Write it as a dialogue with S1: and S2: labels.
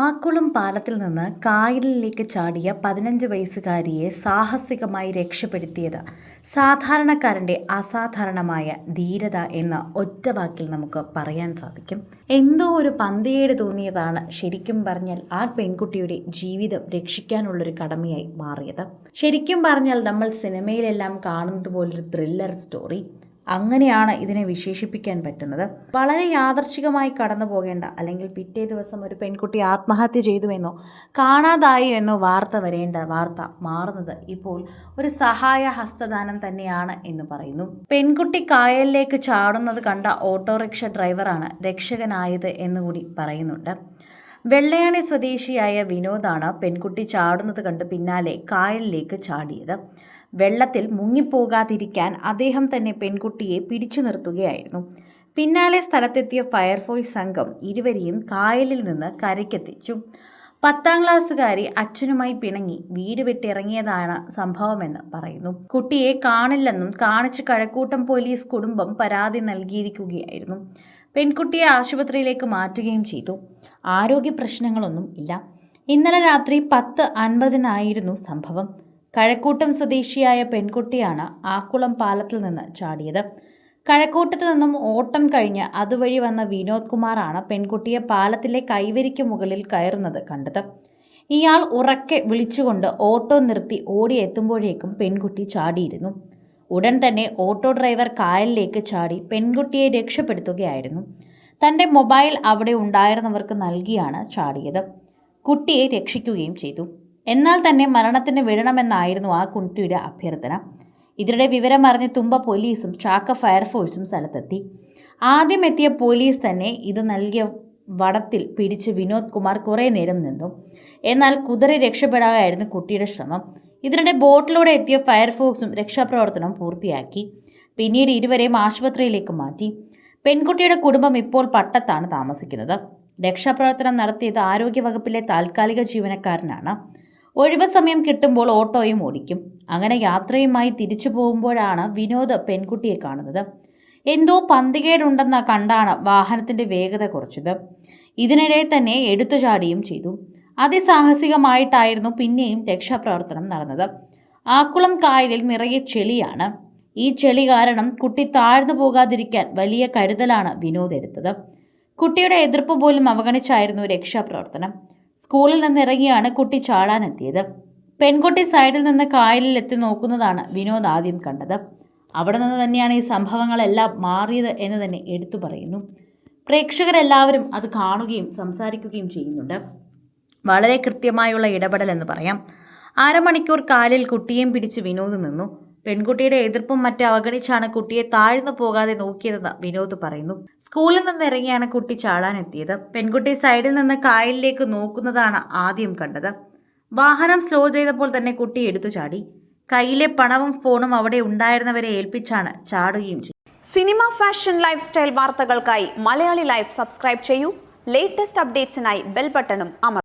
S1: ആക്കുളം പാലത്തിൽ നിന്ന് കായലിലേക്ക് ചാടിയ പതിനഞ്ച് വയസ്സുകാരിയെ സാഹസികമായി രക്ഷപ്പെടുത്തിയത് സാധാരണക്കാരന്റെ അസാധാരണമായ ധീരത എന്ന ഒറ്റ വാക്കിൽ നമുക്ക് പറയാൻ സാധിക്കും. എന്തോ ഒരു പന്തിയേട് തോന്നിയതാണ് ശരിക്കും പറഞ്ഞാൽ ആ പെൺകുട്ടിയുടെ ജീവിതം രക്ഷിക്കാനുള്ളൊരു കടമയായി മാറിയത്. ശരിക്കും പറഞ്ഞാൽ നമ്മൾ സിനിമയിലെല്ലാം കാണുന്നത് പോലൊരു ത്രില്ലർ സ്റ്റോറി അങ്ങനെയാണ് ഇതിനെ വിശേഷിപ്പിക്കാൻ പറ്റുന്നത്. വളരെ യാദർച്ഛികമായി കടന്നു പോകേണ്ട അല്ലെങ്കിൽ പിറ്റേ ദിവസം ഒരു പെൺകുട്ടി ആത്മഹത്യ ചെയ്തുവെന്നോ കാണാതായി എന്നോ വാർത്ത വരേണ്ട വാർത്ത മാറുന്നത് ഇപ്പോൾ ഒരു സഹായ ഹസ്തദാനം തന്നെയാണ് എന്ന് പറയുന്നു. പെൺകുട്ടി കായലിലേക്ക് ചാടുന്നത് കണ്ട ഓട്ടോറിക്ഷ ഡ്രൈവറാണ് രക്ഷകനായത് എന്നുകൂടി പറയുന്നുണ്ട്. വെള്ളയാണി സ്വദേശിയായ വിനോദാണ് പെൺകുട്ടി ചാടുന്നത് കണ്ട് പിന്നാലെ കായലിലേക്ക് ചാടിയത്. വെള്ളത്തിൽ മുങ്ങിപ്പോകാതിരിക്കാൻ അദ്ദേഹം തന്നെ പെൺകുട്ടിയെ പിടിച്ചു നിർത്തുകയായിരുന്നു. പിന്നാലെ സ്ഥലത്തെത്തിയ ഫയർഫോഴ്സ് സംഘം ഇരുവരെയും കായലിൽ നിന്ന് കരയ്ക്കെത്തിച്ചു. പത്താം ക്ലാസ്സുകാരി അച്ഛനുമായി പിണങ്ങി വീട് വിട്ടിറങ്ങിയതാണ് സംഭവമെന്ന് പറയുന്നു. കുട്ടിയെ കാണില്ലെന്നും കാണിച്ച് കഴക്കൂട്ടം പോലീസ് കുടുംബം പരാതി നൽകിയിരിക്കുകയായിരുന്നു. പെൺകുട്ടിയെ ആശുപത്രിയിലേക്ക് മാറ്റുകയും ചെയ്തു. ആരോഗ്യ പ്രശ്നങ്ങളൊന്നും ഇല്ല. ഇന്നലെ രാത്രി പത്ത് അൻപതിനായിരുന്നു സംഭവം. കഴക്കൂട്ടം സ്വദേശിയായ പെൺകുട്ടിയാണ് ആക്കുളം പാലത്തിൽ നിന്ന് ചാടിയത്. കഴക്കൂട്ടത്ത് നിന്നും ഓട്ടം കഴിഞ്ഞ് അതുവഴി വന്ന വിനോദ് കുമാറാണ് പെൺകുട്ടിയെ പാലത്തിലെ കൈവരിക്ക് മുകളിൽ കയറുന്നത് കണ്ടത്. ഇയാൾ ഉറക്കെ വിളിച്ചുകൊണ്ട് ഓട്ടോ നിർത്തി ഓടിയെത്തുമ്പോഴേക്കും പെൺകുട്ടി ചാടിയിരുന്നു. ഉടൻ തന്നെ ഓട്ടോ ഡ്രൈവർ കായലിലേക്ക് ചാടി പെൺകുട്ടിയെ രക്ഷപ്പെടുത്തുകയായിരുന്നു. തന്റെ മൊബൈൽ അവിടെ ഉണ്ടായിരുന്നവർക്ക് നൽകിയാണ് ചാടിയത്. കുട്ടിയെ രക്ഷിക്കുകയും ചെയ്തു. എന്നാൽ തന്നെ മരണത്തിന് വിടണമെന്നായിരുന്നു ആ കുട്ടിയുടെ അഭ്യർത്ഥന. ഇതിനിടെ വിവരമറിഞ്ഞ് തുമ്പ പോലീസും ചാക്ക ഫയർഫോഴ്സും സ്ഥലത്തെത്തി. ആദ്യം എത്തിയ പോലീസ് തന്നെ ഇത് നൽകിയ വടത്തിൽ പിടിച്ച് വിനോദ് കുമാർ കുറേ നേരം നിന്നു. എന്നാൽ കുതിര രക്ഷപ്പെടാനായിരുന്നു കുട്ടിയുടെ ശ്രമം. ഇതിനിടെ ബോട്ടിലൂടെ എത്തിയ ഫയർഫോഴ്സും രക്ഷാപ്രവർത്തനം പൂർത്തിയാക്കി. പിന്നീട് ഇരുവരെയും ആശുപത്രിയിലേക്ക് മാറ്റി. പെൺകുട്ടിയുടെ കുടുംബം ഇപ്പോൾ പട്ടത്താണ് താമസിക്കുന്നത്. രക്ഷാപ്രവർത്തനം നടത്തിയത് ആരോഗ്യവകുപ്പിലെ താൽക്കാലിക ജീവനക്കാരനാണ്. ഒഴിവ് സമയം കിട്ടുമ്പോൾ ഓട്ടോയും ഓടിക്കും. അങ്ങനെ യാത്രയുമായി തിരിച്ചു പോകുമ്പോഴാണ് വിനോദ് പെൺകുട്ടിയെ കാണുന്നത്. എന്തോ പന്തികേടുണ്ടെന്ന് കണ്ടാണ് വാഹനത്തിന്റെ വേഗത കുറച്ചത്. ഇതിനിടെ തന്നെ എടുത്തുചാടിയും ചെയ്തു. അതിസാഹസികമായിട്ടായിരുന്നു പിന്നെയും രക്ഷാപ്രവർത്തനം നടന്നത്. ആക്കുളം കായലിൽ നിറയെ ചെളിയാണ്. ഈ ചെളി കാരണം കുട്ടി താഴ്ന്നു പോകാതിരിക്കാൻ വലിയ കരുതലാണ് വിനോദ് എടുത്തത്. കുട്ടിയുടെ എതിർപ്പ് പോലും അവഗണിച്ചായിരുന്നു രക്ഷാപ്രവർത്തനം. സ്കൂളിൽ നിന്ന് ഇറങ്ങിയാണ് കുട്ടി ചാടാനെത്തിയത്. പെൺകുട്ടി സൈഡിൽ നിന്ന് കായലിൽ എത്തി നോക്കുന്നതാണ് വിനോദ് ആദ്യം കണ്ടത്. അവിടെ നിന്ന് തന്നെയാണ് ഈ സംഭവങ്ങളെല്ലാം മാറിയത് എന്ന് തന്നെ എടുത്തു പറയുന്നു. പ്രേക്ഷകരെല്ലാവരും അത് കാണുകയും സംസാരിക്കുകയും ചെയ്യുന്നുണ്ട്. വളരെ കൃത്യമായുള്ള ഇടപെടൽ എന്ന് പറയാം. അരമണിക്കൂർ കാലിൽ കുട്ടിയെയും പിടിച്ച് വിനോദ് നിന്നു. പെൺകുട്ടിയുടെ എതിർപ്പും മറ്റും അവഗണിച്ചാണ് കുട്ടിയെ താഴ്ന്നു പോകാതെ നോക്കിയതെന്ന് വിനോദ് പറയുന്നു. സ്കൂളിൽ നിന്ന് ഇറങ്ങിയാണ് കുട്ടി ചാടാനെത്തിയത്. പെൺകുട്ടി സൈഡിൽ നിന്ന് കായലിലേക്ക് നോക്കുന്നതാണ് ആദ്യം കണ്ടത്. വാഹനം സ്ലോ ചെയ്തപ്പോൾ തന്നെ കുട്ടി എടുത്തു ചാടി. കയ്യിലെ പണവും ഫോണും അവിടെ ഉണ്ടായിരുന്നവരെ ഏൽപ്പിച്ചാണ് ചാടുകയും ചെയ്തു
S2: സിനിമ ഫാഷൻ ലൈഫ് സ്റ്റൈൽ വാർത്തകൾക്കായി മലയാളി ലൈഫ് സബ്സ്ക്രൈബ് ചെയ്യൂ. ലേറ്റസ്റ്റ് അപ്ഡേറ്റ്സിനായി ബെൽ ബട്ടണും അമർ